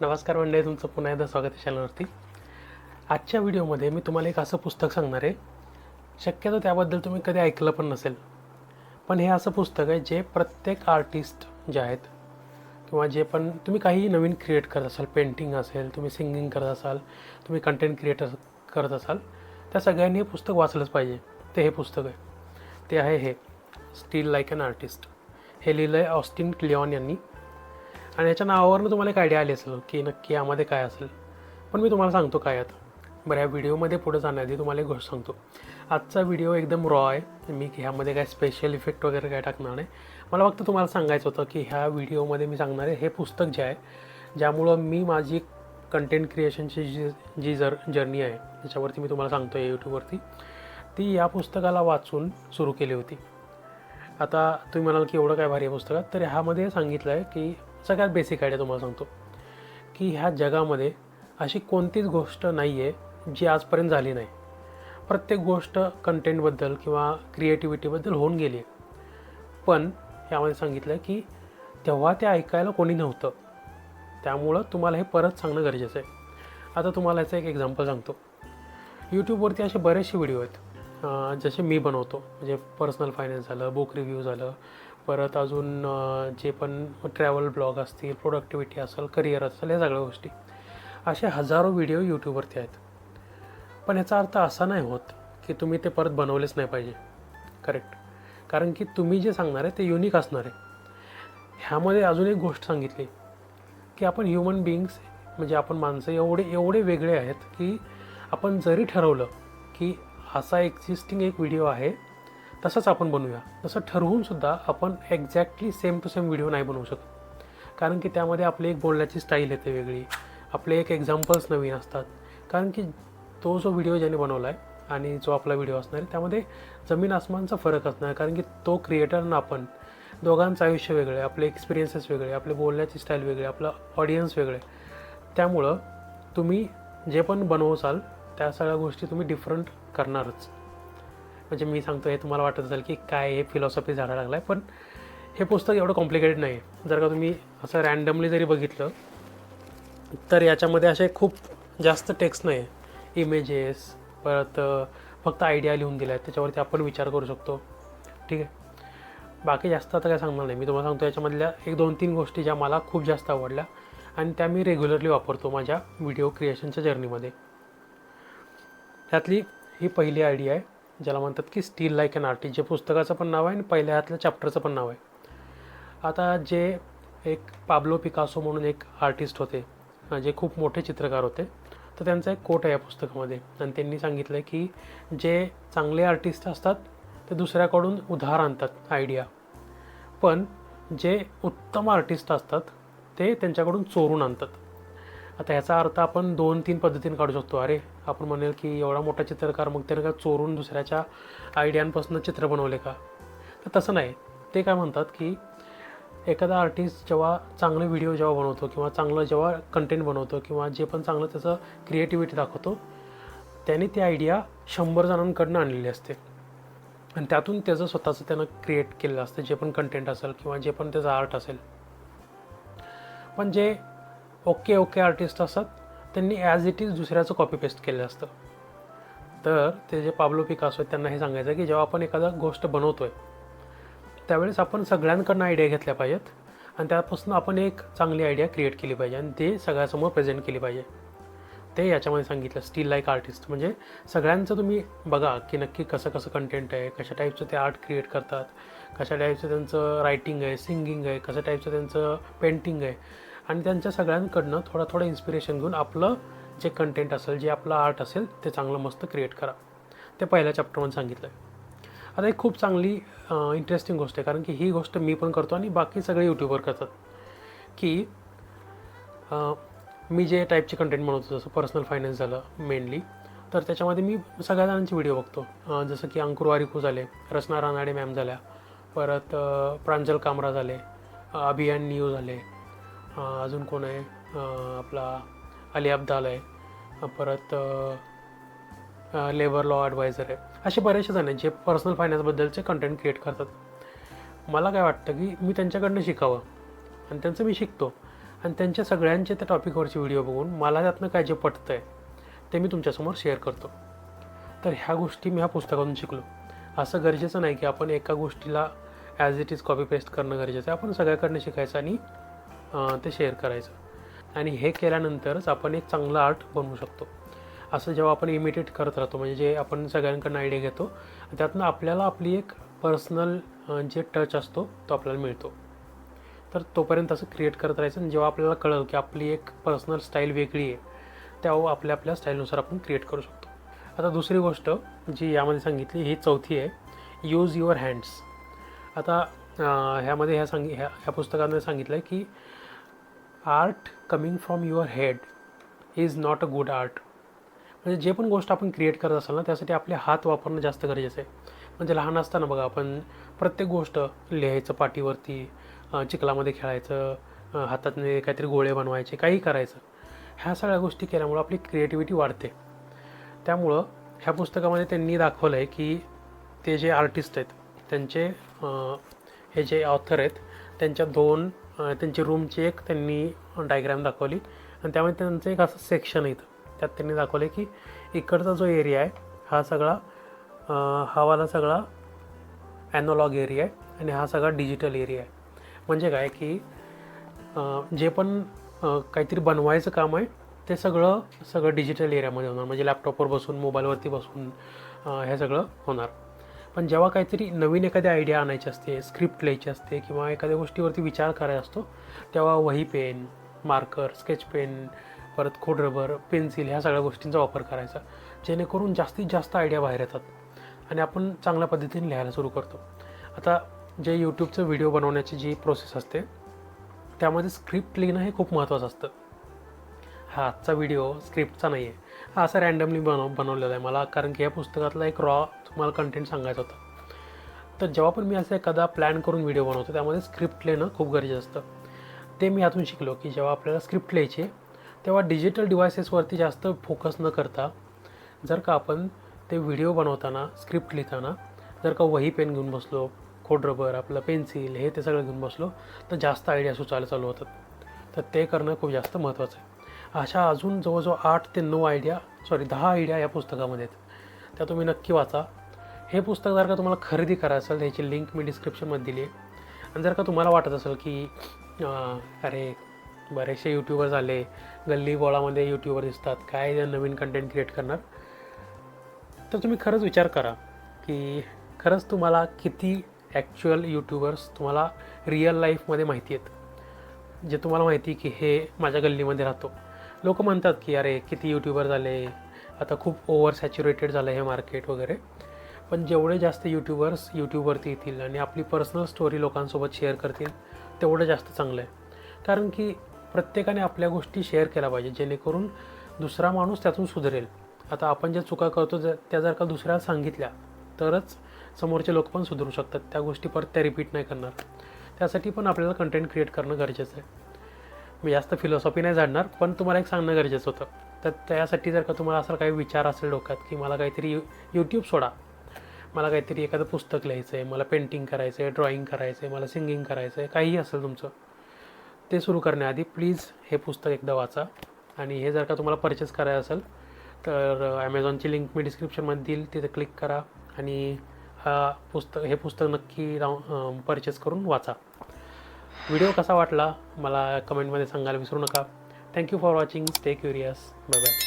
नमस्कार मंडळी तुमचं पुन्हा एकदा स्वागत आहे चॅनलवरती. आजच्या व्हिडिओमध्ये मी तुम्हाला एक असं पुस्तक सांगणार आहे. शक्यतो त्याबद्दल तुम्ही कधी ऐकलं पण नसेल. पण हे असं पुस्तक आहे जे प्रत्येक आर्टिस्ट जे आहेत किंवा जे पण तुम्ही काही नवीन क्रिएट करत असाल पेंटिंग असेल तुम्ही सिंगिंग करत असाल तुम्ही कंटेंट क्रिएटर करत असाल त्या सगळ्यांनी हे पुस्तक वाचलंच पाहिजे. ते हे पुस्तक आहे. ते आहे हे स्टील लाईक अन आर्टिस्ट हे लिहिलं आहे ऑस्टिन क्लिऑन यांनी. आणि याच्या नावावरनं तुम्हाला एक आयडिया आली असेल की नक्की यामध्ये काय असेल. पण मी तुम्हाला सांगतो काय आता. बरं ह्या व्हिडिओमध्ये पुढे जाण्याआधी तुम्हाला एक गोष्ट सांगतो. आजचा व्हिडिओ एकदम रॉ आहे. मी ह्यामध्ये काय स्पेशल इफेक्ट वगैरे काय टाकणार नाही. मला फक्त तुम्हाला सांगायचं होतं की ह्या व्हिडिओमध्ये मी सांगणार आहे हे पुस्तक जे आहे ज्यामुळं मी माझी कंटेंट क्रिएशनची जी जी जर जर्नी आहे त्याच्यावरती मी तुम्हाला सांगतो आहे यूट्यूबवरती ती या पुस्तकाला वाचून सुरू केली होती. आता तुम्ही म्हणाल की एवढं काय भारी आहे पुस्तकात तर ह्यामध्ये सांगितलं आहे की सगळ्यात बेसिक आयडिया तुम्हाला सांगतो. की ह्या जगामध्ये अशी कोणतीच गोष्ट नाही आहे जी आजपर्यंत झाली नाही. प्रत्येक गोष्ट कंटेंटबद्दल किंवा क्रिएटिव्हिटीबद्दल होऊन गेली आहे पण यामध्ये सांगितलं आहे की तेव्हा ते ऐकायला कोणी नव्हतं. त्यामुळं तुम्हाला हे परत सांगणं गरजेचं आहे. आता तुम्हाला याचं एक एक्झाम्पल सांगतो. यूट्यूबवरती असे बरेचसे व्हिडिओ आहेत. जसे मी बनवतो. म्हणजे पर्सनल फायनान्स झालं बुक रिव्ह्यू झालं परत अजून जे पण ट्रॅव्हल ब्लॉग असतील प्रोडक्टिव्हिटी असेल करिअर असेल या सगळ्या गोष्टी. असे हजारो व्हिडिओ यूट्यूबवरती आहेत. पण याचा अर्थ असा नाही होत की तुम्ही ते परत बनवलेच नाही पाहिजे. करेक्ट कारण की तुम्ही जे सांगणार आहे ते युनिक असणार आहे. ह्यामध्ये अजून एक गोष्ट सांगितली की आपण ह्युमन बिईंग्स म्हणजे आपण माणसं एवढे एवढे वेगळे आहेत की आपण जरी ठरवलं की असा एक्झिस्टिंग एक व्हिडिओ आहे तसंच आपण बनवूया. तसं ठरवून सुद्धा आपण exactly same to same video नाही बनवू शकत. कारण की त्यामध्ये आपली एक बोलण्याची स्टाईल येते वेगळी. आपले एक एक्झाम्पल्स नवीन असतात. कारण की तो जो व्हिडिओ ज्याने बनवला आहे आणि जो आपला व्हिडिओ असणार आहे त्यामध्ये जमीन आसमानचा फरक असणार. कारण की तो क्रिएटर आपण दोघांचं आयुष्य वेगळं आहे आपले एक्सपिरियन्सेस वेगळे आपले बोलण्याची स्टाईल वेगळी आपलं ऑडियन्स वेगळे त्यामुळं तुम्ही जे पण बनवसाल त्या सगळ्या गोष्टी तुम्ही डिफरंट करणारच. म्हणजे मी सांगतो हे तुम्हाला वाटत असेल की काय हे फिलॉसॉफी झाला लागला आहे पण हे पुस्तक एवढं कॉम्प्लिकेटेड नाही आहे जर का तुम्ही असं रॅन्डमली जरी बघितलं तर याच्यामध्ये असे खूप जास्त टेक्स्ट नाही आहे इमेजेस परत फक्त आयडिया लिहून दिल्या आहेत त्याच्यावरती आपण विचार करू शकतो. ठीक आहे? बाकी जास्त आता काय सांगणार नाही. मी तुम्हाला सांगतो याच्यामधल्या एक दोन तीन गोष्टी ज्या मला खूप जास्त आवडल्या आणि त्या मी रेग्युलरली वापरतो माझ्या व्हिडिओ क्रिएशनच्या जर्नीमध्ये त्यातली ही पहिली आयडिया आहे ज्याला म्हणतात की स्टील लाईक अन आर्टिस्ट जे पुस्तकाचं पण नाव आहे आणि पहिल्या हातल्या चॅप्टरचं पण नाव आहे. आता जे एक पाब्लो पिकासो म्हणून एक आर्टिस्ट होते जे खूप मोठे चित्रकार होते तर त्यांचा एक कोट आहे या पुस्तकामध्ये. आणि त्यांनी सांगितलं की जे चांगले आर्टिस्ट असतात ते दुसऱ्याकडून उधार आणतात आयडिया पण जे उत्तम आर्टिस्ट असतात ते त्यांच्याकडून चोरून आणतात. आता ह्याचा अर्थ आपण दोन तीन पद्धतीने काढू शकतो. अरे आपण म्हणेल की एवढा मोठा चित्रकार मग त्याने काय चोरून दुसऱ्याच्या आयडियांपासून चित्र बनवले का? तर तसं नाही. ते काय म्हणतात की एखादा आर्टिस्ट जेव्हा चांगले व्हिडिओ जेव्हा बनवतो किंवा चांगलं जेव्हा कंटेंट बनवतो किंवा जे पण चांगलं त्याचं क्रिएटिव्हिटी दाखवतो त्याने ती आयडिया शंभर जणांकडनं आणलेली असते. आणि त्यातून त्याचं स्वतःचं त्यानं क्रिएट केलेलं असतं जे पण कंटेंट असेल किंवा जे पण त्याचं आर्ट असेल. पण जे ओके ओके आर्टिस्ट असतात त्यांनी ॲज इट इज दुसऱ्याचं कॉपी पेस्ट केलेलं असतं. तर ते जे पाब्लो पिकासो आहेत त्यांना हे सांगायचं की जेव्हा आपण एखादा गोष्ट बनवतोय त्यावेळेस आपण सगळ्यांकडनं आयडिया घेतल्या पाहिजेत आणि त्यापासून आपण एक चांगली आयडिया क्रिएट केली पाहिजे आणि ते सगळ्यासमोर प्रेझेंट केली पाहिजे. ते याच्यामध्ये सांगितलं स्टील लाईक आर्टिस्ट म्हणजे सगळ्यांचं तुम्ही बघा की नक्की कसं कसं कंटेंट आहे कशा टाईपचं ते आर्ट क्रिएट करतात कशा टाईपचं त्यांचं रायटिंग आहे सिंगिंग आहे कशा टाईपचं त्यांचं पेंटिंग आहे. आणि त्यांच्या सगळ्यांकडनं थोडं थोडं इन्स्पिरेशन घेऊन आपलं जे कंटेंट असेल जे आपलं आर्ट असेल ते चांगलं मस्त क्रिएट करा. ते पहिल्या चॅप्टरमध्ये सांगितलं आहे आता एक खूप चांगली इंटरेस्टिंग गोष्ट आहे. कारण की ही गोष्ट मी पण करतो आणि बाकी सगळे यूट्यूबर करतात. की मी जे टाईपचे कंटेंट बनवतो जसं पर्सनल फायनान्स झालं मेनली तर त्याच्यामध्ये मी सगळ्या जणांचे व्हिडिओ बघतो जसं की अंकुर वारिकू झाले रचना रानाडे मॅम झाल्या परत प्रांजल कामरा झाले अभियान न्यू झाले अजून कोण आहे? आपला अली अब्दाल आहे. परत लेबर लॉ ॲडवायझर आहे. असे बरेचसे जण आहेत जे पर्सनल फायनान्सबद्दलचे कंटेंट क्रिएट करतात. मला काय वाटतं की मी त्यांच्याकडनं शिकावं आणि त्यांचं मी शिकतो. आणि त्यांच्या सगळ्यांचे त्या टॉपिकवरचे व्हिडिओ बघून मला त्यातनं काय जे पटतं आहे ते मी तुमच्यासमोर शेअर करतो. तर ह्या गोष्टी मी ह्या पुस्तकातून शिकलो. असं गरजेचं नाही की आपण एका गोष्टीला as it is copy paste करणं गरजेचं आहे. आपण सगळ्याकडनं शिकायचं आणि ते शेअर करायचं. आणि हे केल्यानंतरच आपण एक चांगला आर्ट बनवू शकतो. असं जेव्हा आपण इमिटेट करत राहतो म्हणजे जे आपण सगळ्यांकडनं आयडिया घेतो त्यातनं आपल्याला आपली एक पर्सनल जे टच असतो तो आपल्याला मिळतो. तर तोपर्यंत असं क्रिएट करत राहायचं आणि जेव्हा आपल्याला कळलं की आपली एक पर्सनल स्टाईल वेगळी आहे त्यावर आपल्या आपल्या स्टाईलनुसार आपण क्रिएट करू शकतो. आता दुसरी गोष्ट जी यामध्ये सांगितली ही चौथी आहे यूज युअर हँड्स आता ह्यामध्ये ह्या सांग ह्या ह्या पुस्तकानं सांगितलं आहे की art coming from your head is not a good art. म्हणजे जे पण गोष्ट आपण क्रिएट करत असाल ना त्यासाठी आपले हात वापरणं जास्त गरजेचं आहे. म्हणजे लहान असताना बघा आपण प्रत्येक गोष्ट लिहायचं पाठीवरती चिखलामध्ये खेळायचं हातातने काहीतरी गोळे बनवायचे काही करायचं. ह्या सगळ्या गोष्टी केल्यामुळं आपली क्रिएटिव्हिटी वाढते. त्यामुळं ह्या पुस्तकामध्ये त्यांनी दाखवलं आहे की ते जे आर्टिस्ट आहेत त्यांचे हे जे ऑथर आहेत त्यांच्या दोन त्यांची रूमची एक त्यांनी डायग्राम दाखवली. आणि त्यामुळे त्यांचं एक असं सेक्शन आहे इथं. त्यात त्यांनी दाखवलं की इकडचा जो एरिया आहे हा सगळा हावाला सगळा ॲनॉलॉग एरिया आहे आणि हा सगळा डिजिटल एरिया आहे. म्हणजे काय की जे पण काहीतरी बनवायचं काम आहे ते सगळं सगळं डिजिटल एरियामध्ये होणार. म्हणजे लॅपटॉपवर बसून मोबाईलवरती बसून हे सगळं होणार. पण जेव्हा काहीतरी नवीन एखादी आयडिया आणायची असते स्क्रिप्ट लिहायची असते किंवा एखाद्या गोष्टीवरती विचार करायचा असतो तेव्हा वही पेन मार्कर स्केच पेन परत खोड रबर पेन्सिल ह्या सगळ्या गोष्टींचा वापर करायचा जेणेकरून जास्तीत जास्त आयडिया बाहेर येतात आणि आपण चांगल्या पद्धतीने लिहायला सुरू करतो. आता जे यूट्यूबचं व्हिडिओ बनवण्याची जी प्रोसेस असते त्यामध्ये स्क्रिप्ट लिहिणं हे खूप महत्त्वाचं असतं. हा आजचा व्हिडिओ स्क्रिप्टचा नाही आहे हा असा रॅन्डमली बनव बनवलेला आहे मला कारण की या पुस्तकातला एक रॉ तुम्हाला कंटेंट सांगायचा होता. तर जेव्हा पण मी असं एखादा प्लॅन करून व्हिडिओ बनवतो त्यामध्ये स्क्रिप्ट लिहिणं खूप गरजेचं असतं. ते मी यातून शिकलो की जेव्हा आपल्याला स्क्रिप्ट लिहायची तेव्हा डिजिटल डिव्हायसेसवरती जास्त फोकस न करता जर का आपण ते व्हिडिओ बनवताना स्क्रिप्ट लिहिताना जर का वही पेन घेऊन बसलो खोड रबर आपलं पेन्सिल हे ते सगळं घेऊन बसलो तर जास्त आयडिया सुचायला चालू होतात. तर ते करणं खूप जास्त महत्त्वाचं आहे. अशा अजून जवळजवळ आठ ते नऊ आयडिया सॉरी दहा आयडिया या पुस्तकामध्ये आहेत. त्या तुम्ही नक्की वाचा. हे पुस्तक जर का तुम्हाला खरेदी करायचं असेल त्याची लिंक मी डिस्क्रिप्शनमध्ये दिली आहे. आणि जर का तुम्हाला वाटत असेल की अरे बरेचसे यूट्यूबर झाले गल्ली बोळामध्ये यूट्यूबर दिसतात काय नवीन कंटेंट क्रिएट करणार? तर तुम्ही खरंच विचार करा की खरंच तुम्हाला किती ॲक्च्युअल यूट्यूबर्स तुम्हाला रिअल लाईफमध्ये माहिती आहेत. जे तुम्हाला माहिती की हे माझ्या गल्लीमध्ये राहतो. लोक म्हणतात की अरे किती यूट्यूबर झाले आता खूप ओव्हर सॅच्युरेटेड झालं हे मार्केट वगैरे. पण जेवढे जास्त यूट्यूबर्स यूट्यूबवरती येतील आणि आपली पर्सनल स्टोरी लोकांसोबत शेअर करतील तेवढं जास्त चांगलं आहे. कारण की प्रत्येकाने आपल्या गोष्टी शेअर केल्या पाहिजे जेणेकरून दुसरा माणूस त्यातून सुधरेल. आता आपण ज्या चुका करतो जर त्या जर का दुसऱ्याला सांगितल्या तरच समोरचे लोक पण सुधरू शकतात. त्या गोष्टी परत त्या रिपीट नाही करणार. त्यासाठी पण आपल्याला कंटेंट क्रिएट करणं गरजेचं आहे. मी जास्त फिलॉसॉफी नाही जाणणार पण तुम्हाला एक सांगणं गरजेचं होतं. तर त्यासाठी जर का तुम्हाला असा काही विचार असेल डोक्यात की मला काहीतरी यू यूट्यूब सोडा. मला काहीतरी एखादं पुस्तक लिहायचं आहे मला पेंटिंग करायचं आहे ड्रॉइंग करायचं आहे मला सिंगिंग करायचं आहे काहीही असेल तुमचं ते सुरू करण्याआधी प्लीज हे पुस्तक एकदा वाचा. आणि हे जर का तुम्हाला परचेस करायचं असेल तर ॲमेझॉनची लिंक मी डिस्क्रिप्शनमध्ये देईल तिथे क्लिक करा. आणि हा पुस्तक हे पुस्तक नक्की राहून परचेस करून वाचा. व्हिडिओ कसा वाटला मला कमेंटमध्ये सांगायला विसरू नका. Thank you for watching stay curious bye bye